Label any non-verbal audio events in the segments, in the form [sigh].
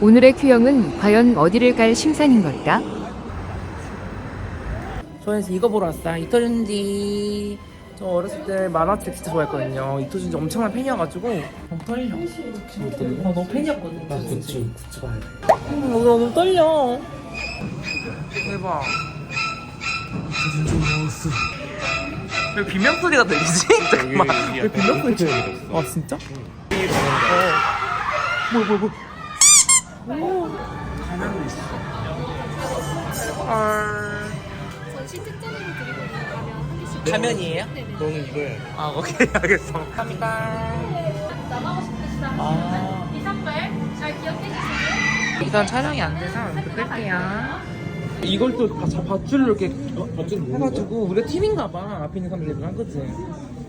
오늘의 큐형은 과연 어디를 갈 심산인 걸까? 저에서 이거 보러 왔어요. 이토준지. 저 어렸을 때 만화책 진짜 좋아했거든요. 이토준지 엄청난 팬이어가지고 너무 떨려. 어, 너무 팬이었거든. 나 굿즈 굿즈 봐야 돼. 음, 어, 너무 떨려. 대박. 왜 비명 소리가 들리지? [laughs] 잠깐만. 왜 비명 소리 들려? 아 진짜? 어. 뭐야 뭐야 뭐야. 오. 가면도 있어. 헐. 전시 특전으로 드리고 있는 거면 한 개씩 가면이에요? 네네. 너는 이거 해야 돼. 아 오케이 [laughs] 알겠어. 감사합니다. 나가고 싶으시다면 아. 이 선물 잘 기억해 주시고요. 이건 촬영이 안 돼서 이렇게 끌게요. 이걸 또 바, 밧줄로 이렇게 해가지고 우리가 팀인가 봐. 앞에 있는 사람들이랑 그치?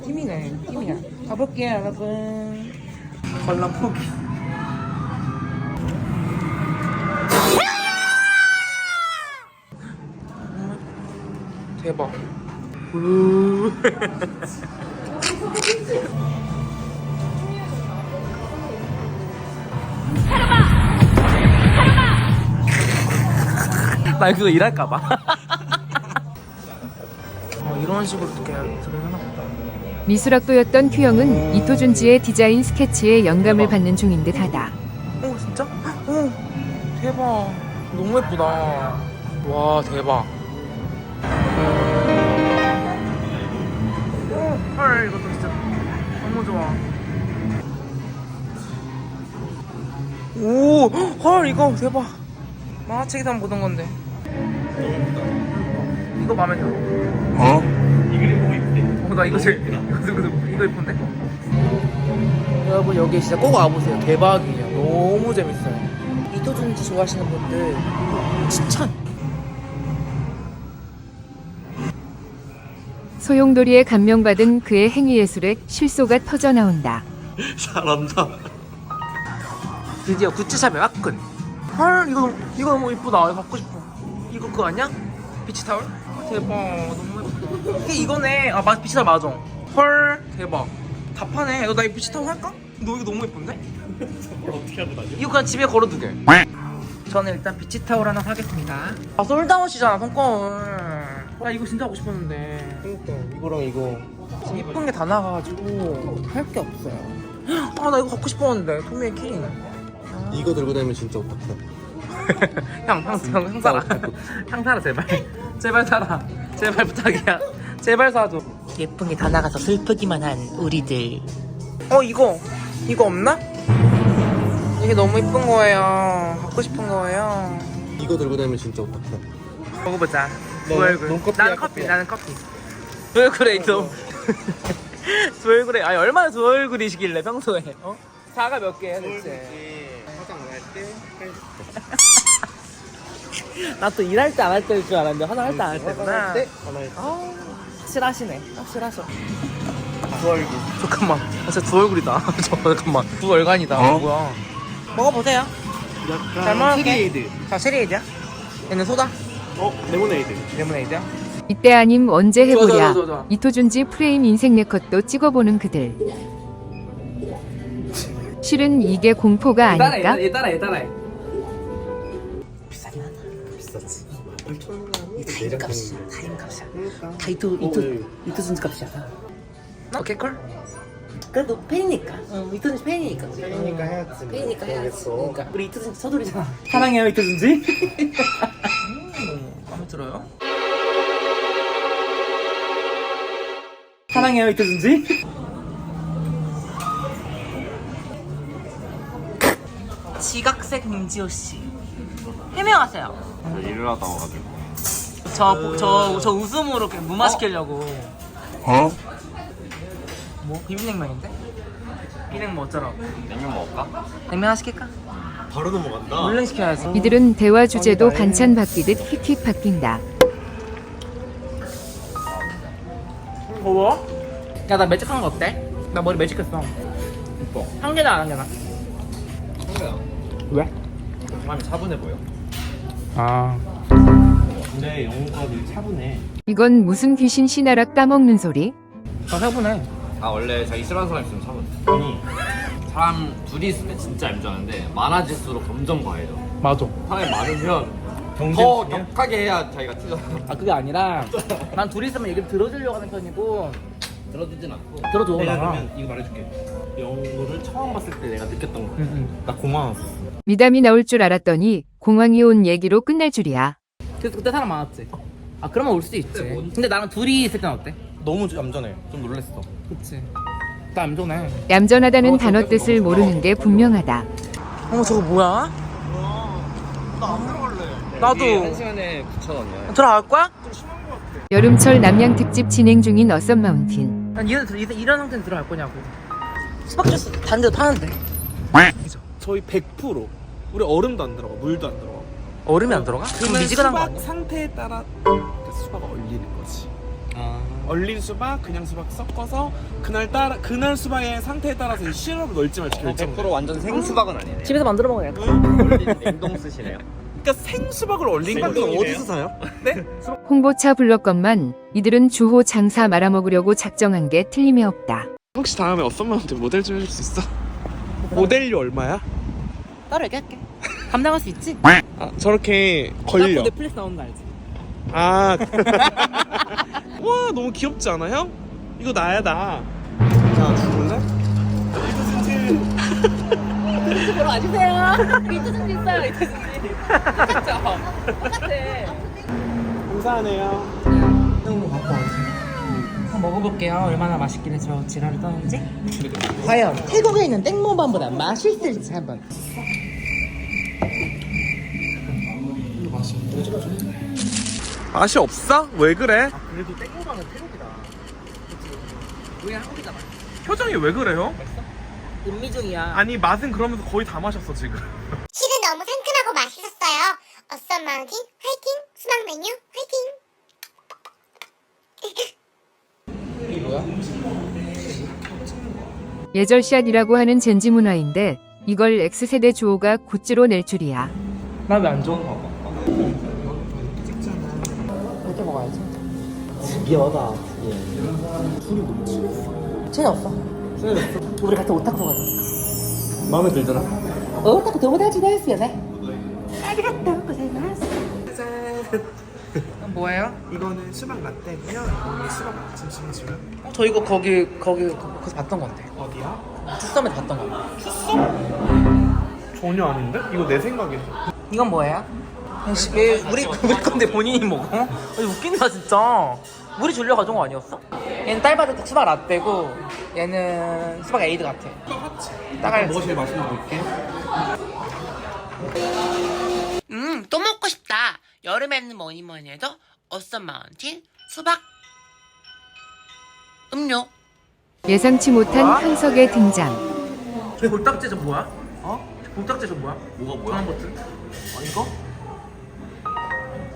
팀이네. 팀이야. 가볼게요 여러분. 관람 포기. 대박. 우. 나 그거 일할까봐. 어, 이런 식으로 이렇게 들어가나 보다. 미술학도였던 큐형은 이토준지의 디자인 스케치에 영감을 받는 중인 듯하다. 오 진짜? 오 대박. 너무 예쁘다. 와 대박. 오, 헐 이거 대박. 만화책에서 만 보던 건데. 이거 마음에 들어. 어? 이 그림 보고 있대. 어, 나 이거 제일 이거 이거 이거 이쁜데? 여러분 여기 진짜 꼭 와보세요. 대박이에요. 너무 재밌어요. 이토준지 좋아하시는 분들 추천. 소용돌이에 감명받은 그의 행위예술에 실소가 터져 나온다. [laughs] 잘한다. 드디어 굿즈샵에 왔군. 헐 이거 이거 너무 이쁘다. 이거 갖고 싶어. 이거 그거 아니야? 비치 타월? 대박 너무 예쁘다. 이게 이거네. 아 맞, 비치 타월 맞아. 헐 대박. 다 파네. 너 나 이 비치 타월 할까? 너 이거 너무 예쁜데? 뭘 어떻게 하고 다녀? 이거 그냥 집에 걸어두게. 저는 일단 비치 타월 하나 사겠습니다. 아 솔다운이잖아 손거울. 나 이거 진짜 하고 싶었는데 그러니까 이거랑 이거 지금 이쁜 게 다 나가가지고 할 게 없어요. 아 나 이거 갖고 싶었는데 토미의 킹. 이거 들고 다니면 진짜 어떡해. [laughs] 형, 형, 형, 형 사라. 형 사라 제발. 제발 사라. 제발 부탁이야. 제발 사줘. 예쁜 게 다 나가서 슬프기만 한 우리들. 어 이거 이거 없나? 이게 너무 이쁜 거예요. 갖고 싶은 거예요. 이거 들고 다니면 진짜 어떡해. 먹어보자. 두 너, 얼굴. 넌 커피야, 나는 커피. 커피야. 나는 커피. 두 얼굴에 있어. [laughs] 두 얼굴에 아니 얼마나 두 얼굴이시길래 평소에? 어? 사가 몇 개야 대체? 나 또 일할 때 안 할 때일 줄 알았는데 하나 할때 안 할 때구나. 하나 할 때. 하나 할 때. 아, 확실하시네. 확실하셔. 두 얼굴. 잠깐만. 아, 진짜 두 얼굴이다. 저, [laughs] 잠깐만. 두 얼간이다. 어? 뭐야. 먹어보세요. 약간 잘 먹을게. 트리에이드. 자, 시리이드야? 얘는 소다? 어? 레모네이드. 레모네이드야? 이때 아님 언제 좋아, 좋아, 해보랴. 좋아, 좋아. 이토준지 프레임 인생 네컷도 찍어보는 그들. 실은 이게 공포가 아닐까? 얘 따라, 얘 따라. 비싸지. 8,000원. 이거 내장 되는 타임 값이야. 그러니까. 다 이토, 어, 이토, 네. 이토준지 값이야. 오케이, 콜? 그래도 팬이니까. 응, 이토준지 팬이니까. 팬이니까 해야지. 뭐. 팬이니까 해야지. 모르겠어. 그러니까. 우리 이토준지 서돌이잖아. [laughs] 사랑해요, 이토준지. 음, 마음에 들어요? 사랑해요, 이토준지. 지각색 민지호 씨. 해명하세요. 일을 하다 와가지고. 저, 저, 저 웃음으로 이렇게 무마시키려고. 어? 뭐? 비빔냉면인데? 비냉 뭐 어쩌라고? 냉면 먹을까? 냉면 하나 시킬까? 바로 넘어간다. 물냉 시켜야지. 이들은 대화 주제도 반찬 바뀌듯 휙휙 바뀐다. 더워? 야, 나 매직한 거 어때? 나 머리 매직했어. 이뻐. 한 개나 안 한 개나? 왜? 마음이 차분해 보여. 아. 근데 영화들이 차분해. 이건 무슨 귀신 신하락 까먹는 소리? 아, 해보네. 아 원래 자기 싫어하는 사람 있으면 차분해. 아니 사람 둘이 있으면 진짜 얌전한데 많아질수록 점점 과해져. 맞아 사람이 많으면 더 격하게 해야 자기가 튀잖아. 아 그게 아니라 난 둘이 있으면 얘기를 들어주려고 하는 편이고 들어주진 않고. 들어줘 내가 나 그러면 이거 말해줄게 영어를 처음 봤을 때 내가 느꼈던 거 응, 나 고마웠어 미담이 나올 줄 알았더니 공항이 온 얘기로 끝날 줄이야. 그래서 그때 사람 많았지. 아 그러면 올 수도 있지. 근데 나랑 둘이 있을 땐 어때? 너무 얌전해. 좀 놀랬어. 그치. 나 얌전해. 얌전하다는 단어 뜻을 모르는 게 분명하다. 어 저거 뭐야? 나도. 한 시간에 9,000원이야. 들어갈 거야? 여름철 남양 특집 진행 중인 어썸 마운틴. 난 이런, 이런, 이런 상태는 들어갈 거냐고. 수박 주스 다른 데도 파는데. 저희 100% 우리 얼음도 안 들어가 물도 안 들어가 얼음이 안 들어가? 그럼 미지근한 거 수박 아니야? 상태에 따라 그 수박 얼리는 거지 얼린 수박 그냥 수박 섞어서 그날 따라 그날 수박의 상태에 따라서 이 시럽을 넣을지 말지 결정돼 100% 완전 생수박은 아니네. 집에서 만들어 먹어야 돼 냉동 쓰시네요. 그러니까 생수박을 얼린 건데 어디서 사요? 네? 홍보차 불렀건만 이들은 주호 장사 말아먹으려고 작정한 게 틀림이 없다. 혹시 다음에 어썸마한테 모델 좀 해줄 수 있어? 모델료 얼마야? 따로 얘기할게 감당할 수 있지? 아 저렇게 걸려 넷플릭스 나오는 거 알지? 아. [laughs] 와, 너무 귀엽지 않아, 형? 이거 나야, 나. 자, 죽을래? 보러 와주세요 이트 좀 있어요 이트 좀 똑같죠? 똑같아 감사하네요. 한번 먹어볼게요 얼마나 맛있길래 저 지랄을 떠는지 과연 태국에 있는 땡모반보다 맛있을지 한번 맛이 없어? 왜 그래? 그래도 땡모반은 태국이다 우리 한국이잖아 표정이 왜 그래요? 음미 중이야 아니, 맛은 그러면서 거의 다 마셨어, 지금. 실은 너무 상큼하고 맛있었어요. 어썸 마운틴 화이팅! 수박 메뉴 화이팅! 예절샷이라고 하는 젠지 문화인데 이걸 X세대 주호가 굿즈로 낼 줄이야. 나왜안 좋은 거 봐? 미안하다 재미 없어 우리 같이 오타쿠 가자 마음에 들더라 오타쿠 도모다치 데스 요네 뭐예요? 이거는 수박 라떼고요. 이거는 수박 잠시만요. 어, 저 이거 거기 거기 거기서 봤던 건데 어디야? 투썸에 봤던 거 전혀 아닌데? 이거 내 생각인데. 이건 뭐예요? 씨, 왜 우리 우리 건데 본인이 먹어? 아니, 웃긴다 진짜. 우리 줄려 가져온 거 아니었어? 얘는 딸바르 수박 라떼고 얘는 수박 에이드 같아. 따갈. 뭐가 제일 맛있는 거 볼게 음, 또 먹고 싶다. 여름에는 뭐니 뭐니 해도 어썸 마운틴 수박 음료. 예상치 못한 황석의 등장. 저 볼딱지 저 뭐야? 어? 저 볼딱지 저 뭐야? 뭐가 뭐야? 중앙 버튼? 어 이거?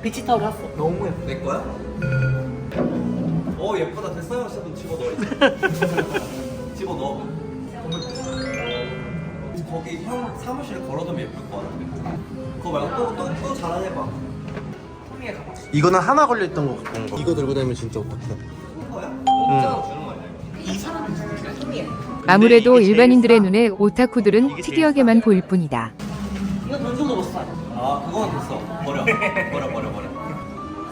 비치 타올 샀어. 너무 예뻐. 내 거야? 어 예쁘다. 됐어요 시도 집어넣어. 이제 [laughs] 집어넣어. 거기 형 사무실에 걸어두면 예쁠 것 같아 그거 말고 또 또 또 잘해봐. 이거는 하나 걸려있던 거 같은 거 이거 들고 다니면 진짜 오타쿠다 아무래도 일반인들의 눈에 오타쿠들은 특이하게만 보일 뿐이다. 이거 돈 주고 못 사. 아 그건 됐어. 버려. 버려 버려 버려.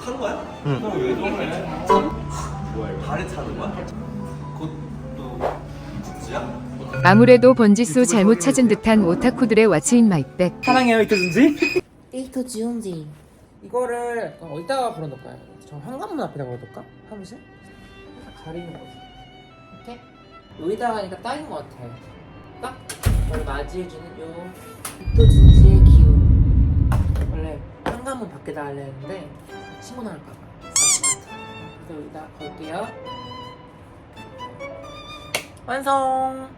산 거야? 응. 그럼 왜 저래 뭐야 발에 차는 거야? 그것도 굿즈야? 아무래도 번지수 잘못 찾은 듯한 오타쿠들의 왓츠인 마이백. 사랑해요 이토준지. 이토준지. 이거를 어, 어디다가 걸어놓을까요? 저 현관문 앞에다 걸어둘까? 사무실? 살짝 가리는 거지. 이렇게 여기다가 하니까 딱인 것 같아. 딱 저를 맞이해주는 요 이토준지의 기운. 원래 현관문 밖에다 하려 했는데 신고 나갈까봐. 그래서 여기다 걸게요. 완성.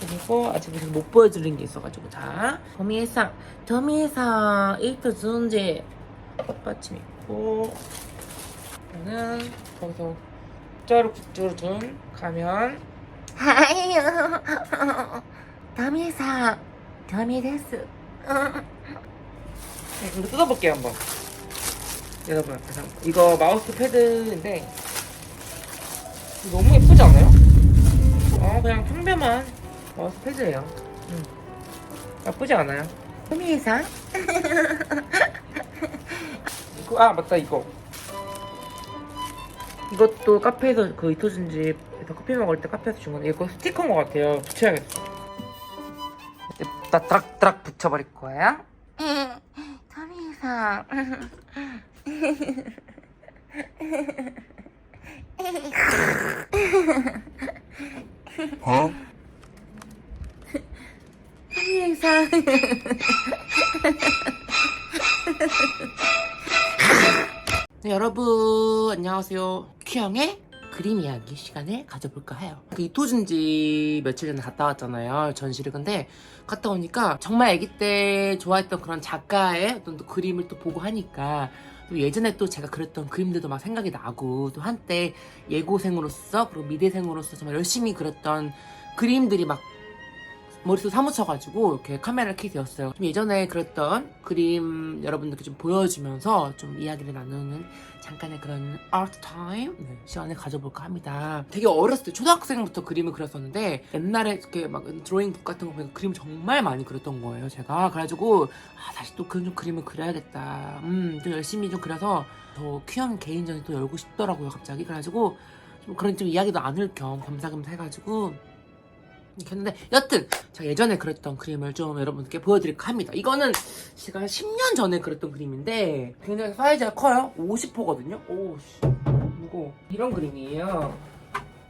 그리고 아직 무슨 못 보여드린 게 있어가지고 자 더미에상 더미에상 에이트 준지 꽃받침 있고 저는 거기서 숫자로 굿즈로 준 가면 하이요. 더미사 더미 데스. 네, 이거 뜯어볼게요 한번 여러분 앞에서 이거 마우스 패드인데 너무 예쁘지 않아요? 어 그냥 평범한 마우스 패드예요 나쁘지 않아요. 소미상? [laughs] 이거 아 맞다 이거. 이것도 카페에서 그 이토준집에서 커피 먹을 때 카페에서 준 건데 이거 스티커인 것 같아요. 붙여야겠어. 따닥따닥 붙여버릴 거야. 소미상. [laughs] [laughs] 소미상. 네, 여러분 안녕하세요. 큐형의 그림 이야기 시간을 가져볼까 해요. 그 이토준지 며칠 전에 갔다 왔잖아요. 전시를 근데 갔다 오니까 정말 아기 때 좋아했던 그런 작가의 어떤 또 그림을 또 보고 하니까 또 예전에 또 제가 그렸던 그림들도 막 생각이 나고 또 한때 예고생으로서 그리고 미대생으로서 정말 열심히 그렸던 그림들이 막 머릿속 사무쳐가지고 이렇게 카메라를 켜게 되었어요. 좀 예전에 그렸던 그림 여러분들께 좀 보여주면서 좀 이야기를 나누는 잠깐의 그런 아트 타임 네, 시간을 가져볼까 합니다. 되게 어렸을 때 초등학생부터 그림을 그렸었는데 옛날에 이렇게 막 드로잉북 같은 거 보면 그림 정말 많이 그렸던 거예요. 제가 그래가지고 아 다시 또 그런 좀 그림을 그려야겠다. 음 좀 열심히 좀 그려서 저 큐형 개인전이 또 열고 싶더라고요. 갑자기 그래가지고 좀 그런 좀 이야기도 나눌 겸 겸사겸사 해가지고 이렇게 했는데 여튼 제가 예전에 그렸던 그림을 좀 여러분께 보여드릴까 합니다. 이거는 제가 10년 전에 그렸던 그림인데 굉장히 사이즈가 커요. 50호거든요. 오우 씨 무거워. 이런 그림이에요.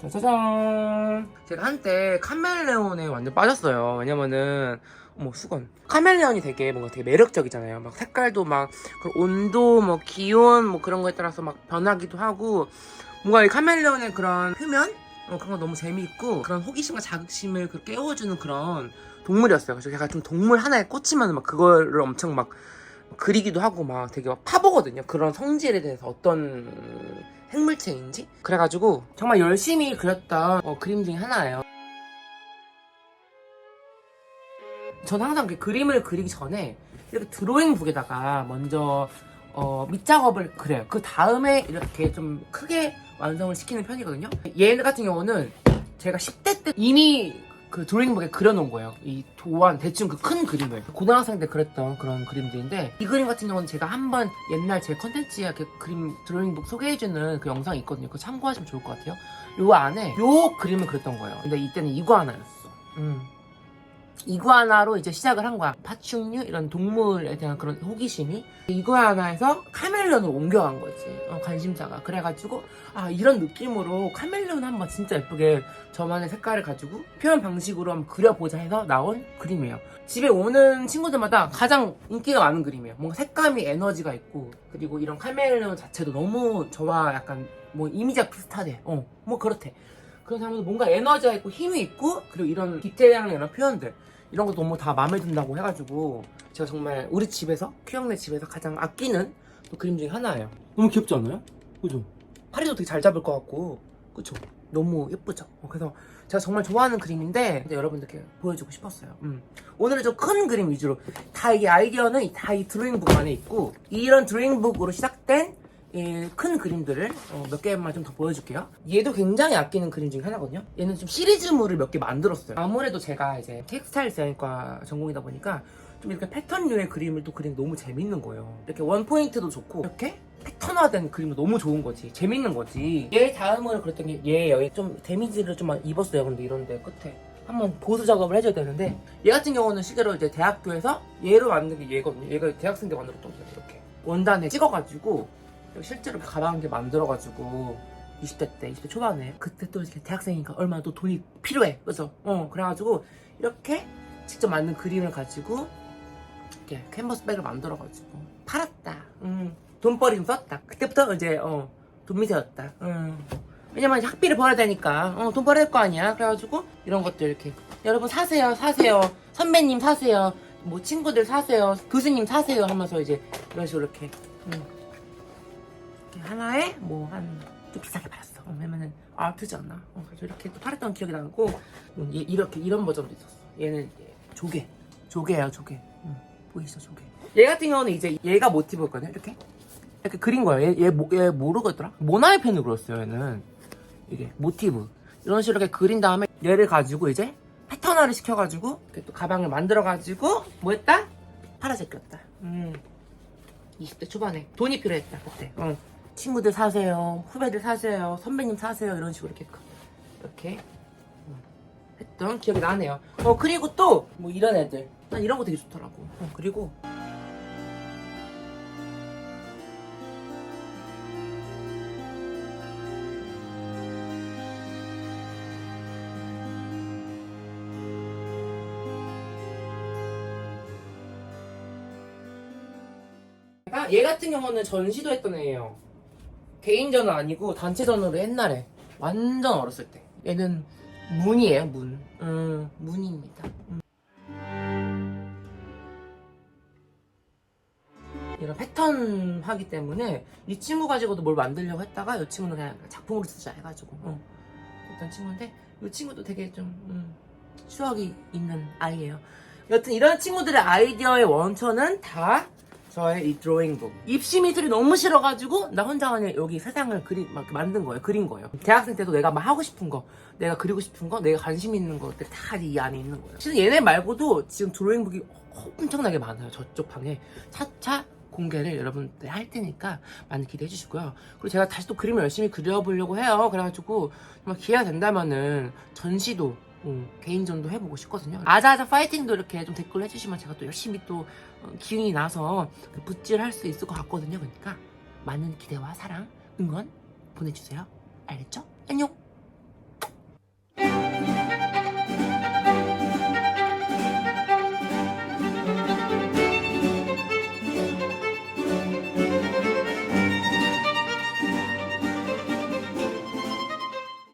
짜자잔. 제가 한때 카멜레온에 완전 빠졌어요. 왜냐면은 어머 수건. 카멜레온이 되게 뭔가 되게 매력적이잖아요. 막 색깔도 막그 온도 뭐 기온 뭐 그런 거에 따라서 막 변하기도 하고 뭔가 이 카멜레온의 그런 표면 어, 그런 거 너무 재미있고 그런 호기심과 자긍심을 그 깨워주는 그런 동물이었어요. 그래서 제가 좀 동물 하나에 꽂히면 막 그거를 엄청 막 그리기도 하고 막 되게 막 파보거든요. 그런 성질에 대해서 어떤 생물체인지. 그래가지고 정말 열심히 그렸던 어, 그림 중에 하나예요. 저는 항상 그 그림을 그리기 전에 이렇게 드로잉북에다가 먼저 어, 밑작업을 그래요. 그 다음에 이렇게 좀 크게 완성을 시키는 편이거든요. 얘 같은 경우는 제가 10대 때 이미 그 드로잉북에 그려놓은 거예요. 이 도안 대충 그 큰 그림을 고등학생 때 그렸던 그런 그림들인데 이 그림 같은 경우는 제가 한번 옛날 제 컨텐츠에 그 그림 드로잉북 소개해주는 그 영상이 있거든요. 그거 참고하시면 좋을 것 같아요. 요 안에 요 그림을 그렸던 거예요. 근데 이때는 이거 하나였어. 음. 이구아나로 이제 시작을 한 거야. 파충류 이런 동물에 대한 그런 호기심이 이구아나에서 카멜레온으로 옮겨간 거지. 어, 관심사가. 그래가지고 아 이런 느낌으로 카멜레온 한번 진짜 예쁘게 저만의 색깔을 가지고 표현 방식으로 한번 그려보자 해서 나온 그림이에요. 집에 오는 친구들마다 가장 인기가 많은 그림이에요. 뭔가 색감이 에너지가 있고 그리고 이런 카멜레온 자체도 너무 저와 약간 뭐 이미지가 비슷하대. 어, 뭐 그렇대. 그런 사람들 뭔가 에너지가 있고 힘이 있고 그리고 이런 디테일한 이런 표현들 이런 거 너무 다 마음에 든다고 해가지고 제가 정말 우리 집에서 큐형네 집에서 가장 아끼는 또 그림 중에 하나예요 너무 귀엽지 않아요? 그죠? 파리도 되게 잘 잡을 것 같고 그쵸? 너무 예쁘죠? 어, 그래서 제가 정말 좋아하는 그림인데 여러분들께 보여주고 싶었어요 음. 오늘은 좀 큰 그림 위주로 다 이게 아이디어는 다 이 드로잉북 안에 있고 이런 드로잉북으로 시작된 예, 큰 그림들을 어, 몇 개만 좀 더 보여줄게요. 얘도 굉장히 아끼는 그림 중에 하나거든요. 얘는 좀 시리즈물을 몇 개 만들었어요. 아무래도 제가 이제 텍스타일 디자인과 전공이다 보니까 좀 이렇게 패턴류의 그림을 또 그리는 게 너무 재밌는 거예요. 이렇게 원 포인트도 좋고 이렇게 패턴화된 그림도 너무 좋은 거지. 재밌는 거지. 얘 다음으로 그랬던 게얘 여기 좀 데미지를 좀 입었어요. 근데 이런데 끝에. 한번 보수 작업을 해줘야 되는데 얘 같은 경우는 실제로 이제 대학교에서 얘로 만든 게 얘거든요. 얘가 대학생 때 만들었던 거예요. 이렇게 원단에 찍어가지고 실제로 가방 이렇게 만들어가지고 20대 때, 20대 초반에 그때 또 이렇게 대학생이니까 얼마나 또 돈이 필요해. 그래서 어 그래가지고 이렇게 직접 만든 그림을 가지고 이렇게 캔버스백을 만들어가지고 팔았다. 음 돈벌이 좀 썼다. 그때부터 이제 어 돈 미세였다. 음. 왜냐면 학비를 벌어야 되니까 어, 돈 벌어야 될 거 아니야. 그래가지고 이런 것들 이렇게 여러분 사세요, 사세요. 선배님 사세요. 뭐 친구들 사세요. 교수님 사세요 하면서 이제 이런 식으로 이렇게. 음. 이렇게 하나에 뭐 한 좀 비싸게 팔았어. 어, 왜냐면은 아트잖아. 어, 그래서 이렇게 또 팔았던 기억이 나고 음, 얘 이렇게 이런 버전도 있었어. 얘는 조개, 조개예요 조개. 음, 보이시죠 조개. 얘 같은 경우는 이제 얘가 모티브였거든요. 이렇게 이렇게 그린 거예요. 얘, 얘, 뭐, 얘 모르겠더라. 모나이 펜으로 그렸어요. 얘는 이게 모티브 이런 식으로 이렇게 그린 다음에 얘를 가지고 이제 패턴화를 시켜가지고 이렇게 또 가방을 만들어가지고 뭐 했다? 파란색 꼈다. 음. 20대 초반에 돈이 필요했다 그때. 어. 친구들 사세요, 후배들 사세요, 선배님 사세요 이런 식으로 이렇게 이렇게 음, 했던 기억이 나네요. 어 그리고 또 뭐 이런 애들 난 이런 거 되게 좋더라고. 어, 그리고 아, 얘 같은 경우는 전시도 했던 애예요. 개인전은 아니고 단체전으로 옛날에 완전 어렸을 때. 얘는 문이에요 문. 음 문입니다. 음. 얘가 패턴 하기 때문에 이 친구 가지고도 뭘 만들려고 했다가 이 친구는 그냥 작품으로 쓰자 해가지고 어. 어떤 친구인데 이 친구도 되게 좀 음, 추억이 있는 아이예요. 여튼 이런 친구들의 아이디어의 원천은 다 저의 이 드로잉북. 입시 미술이 너무 싫어가지고 나 혼자 그냥 여기 세상을 그리 막 만든 거예요. 그린 거예요. 대학생 때도 내가 막 하고 싶은 거, 내가 그리고 싶은 거, 내가 관심 있는 것들 다 이 안에 있는 거예요. 실은 얘네 말고도 지금 드로잉북이 엄청나게 많아요. 저쪽 방에 차차 공개를 여러분들 할 테니까 많이 기대해 주시고요. 그리고 제가 다시 또 그림을 열심히 그려보려고 해요. 그래가지고 정말 기회가 된다면은 전시도 음, 개인전도 해보고 싶거든요. 아자아자 파이팅도 이렇게 좀 댓글 해주시면 제가 또 열심히 또 어, 기운이 나서 그 붓질할 수 있을 것 같거든요. 그러니까 많은 기대와 사랑, 응원 보내주세요. 알겠죠? 안녕!